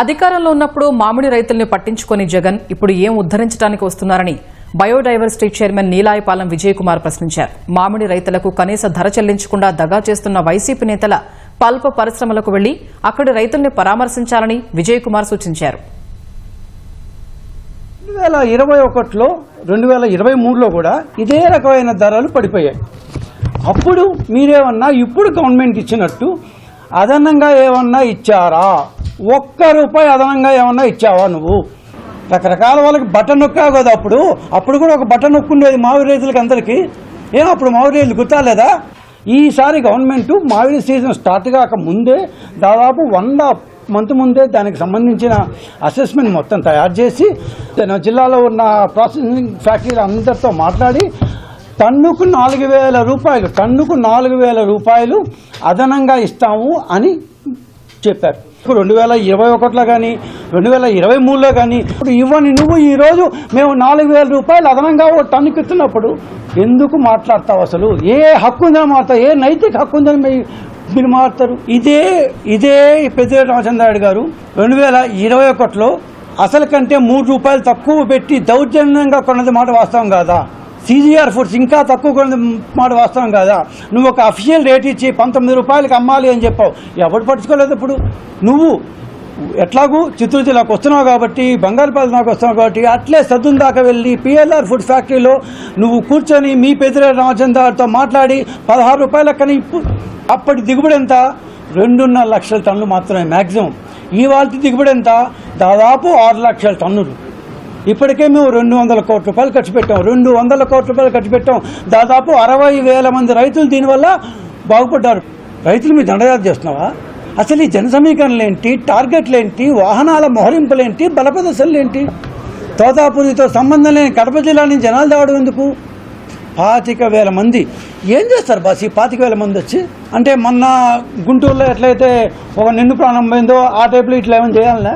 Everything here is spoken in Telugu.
అధికారంలో ఉన్నప్పుడు మామిడి రైతుల్ని పట్టించుకొని జగన్ ఇప్పుడు ఏం ఉద్దరించడానికి వస్తున్నారని బయోడైవర్సిటీ చైర్మన్ నీలాయపాలెం విజయకుమార్ ప్రశ్నించారు. మామిడి రైతులకు కనీస ధర చెల్లించకుండా దగా చేస్తున్న వైసీపీ నేతల పల్ప పరిశ్రమలకు వెళ్ళి అక్కడి రైతుల్ని పరామర్శించాలని విజయకుమార్ సూచించారు. రెండు వేల ఇరవై ఒకటిలో రెండు వేల ఇరవై మూడులో కూడా ఇదే రకమైన ధరలు పడిపోయాయి. అప్పుడు మీరేమన్నా ఇప్పుడు గవర్నమెంట్ ఇచ్చినట్టు అదనంగా ఏమన్నా ఇచ్చారా? ఒక్క రూపాయి అదనంగా ఏమన్నా ఇచ్చావా నువ్వు? రకరకాల వాళ్ళకి బటన్ నొక్కావు కదా అప్పుడు. అప్పుడు కూడా ఒక బటన్ నొక్కుండేది మామిడి రైతులకి అందరికీ. ఏం అప్పుడు మామిడి రైతులు గుర్తాలేదా ఈసారి గవర్నమెంట్ మామిడి సీజన్ స్టార్ట్ కాక ముందే దాదాపు వంద మంత్ ముందే దానికి సంబంధించిన అసెస్మెంట్ మొత్తం తయారు చేసి నా జిల్లాలో ఉన్న ప్రాసెసింగ్ ఫ్యాక్టరీలు అందరితో మాట్లాడి టన్నుకు నాలుగు వేల రూపాయలు టన్నుకు నాలుగు వేల రూపాయలు అదనంగా ఇస్తాము అని చెప్పారు. రెండు వేల ఇరవై ఒకటిలో కానీ రెండు వేల ఇరవై మూడులో కానీ ఇప్పుడు ఇవ్వని నువ్వు ఈరోజు మేము నాలుగు వేల రూపాయలు అదనంగా ఓ టన్నుకి ఇస్తున్నప్పుడు ఎందుకు మాట్లాడతావు అసలు? ఏ హక్కు ఉందని మాట్లాడతావు? ఏ నైతిక హక్కు ఉందని మీరు మాట్లాడతారు? ఇదే ఇదే పెద్దిరెడ్డి రామచంద్రారెడ్డి గారు రెండు వేల ఇరవై ఒకటిలో అసలు కంటే మూడు రూపాయలు తక్కువ పెట్టి దౌర్జన్యంగా కొన్నది మాట వాస్తవం కాదా? సీజీఆర్ ఫుడ్స్ ఇంకా తక్కువ కొన్నది మాట వాస్తవం కాదా? నువ్వు ఒక అఫీషియల్ రేట్ ఇచ్చి పంతొమ్మిది రూపాయలకి అమ్మాలి అని చెప్పావు. ఎవడు పట్టించుకోలేదు ఇప్పుడు? నువ్వు ఎట్లాగూ చిత్తూరు జిల్లాకు వస్తున్నావు కాబట్టి బంగారుపల్లి నాకు వస్తున్నావు కాబట్టి అట్లే సద్దున్ దాకా వెళ్ళి పిఎల్ఆర్ ఫుడ్ ఫ్యాక్టరీలో నువ్వు కూర్చొని మీ పెద్దిరెడ్డి రామచంద్రతో మాట్లాడి పదహారు రూపాయల కానీ అప్పటి దిగుబడి ఎంత? రెండున్నర లక్షల టన్నులు మాత్రమే మ్యాక్సిమం ఇవాళ దిగుబడి ఎంత? దాదాపు ఆరు లక్షల టన్నులు. ఇప్పటికే మేము రెండు వందల కోట్ల రూపాయలు ఖర్చు పెట్టాం. రెండు వందల కోట్ల రూపాయలు ఖర్చు పెట్టాం. దాదాపు అరవై వేల మంది రైతులు దీనివల్ల బాగుపడ్డారు. రైతులు మీ దండయాత్ర చేస్తున్నావా? అసలు ఈ జన సమీకరణలు ఏంటి టార్గెట్లు ఏంటి వాహనాల మోహరింపులేంటి? బల ప్రదర్శనలు ఏంటి తోతాపురితో సంబంధం లేని కడప జిల్లా నుంచి జనాలు తేవడం ఎందుకు? పాతిక వేల మంది. ఏం చేస్తారు బాస్ ఈ పాతిక వేల మంది వచ్చి? అంటే మొన్న గుంటూరులో ఎట్లయితే ఒక నిన్ను ప్రాణం పోయిందో ఆ టైప్లో ఇట్లా ఏమైనా చేయాలనే?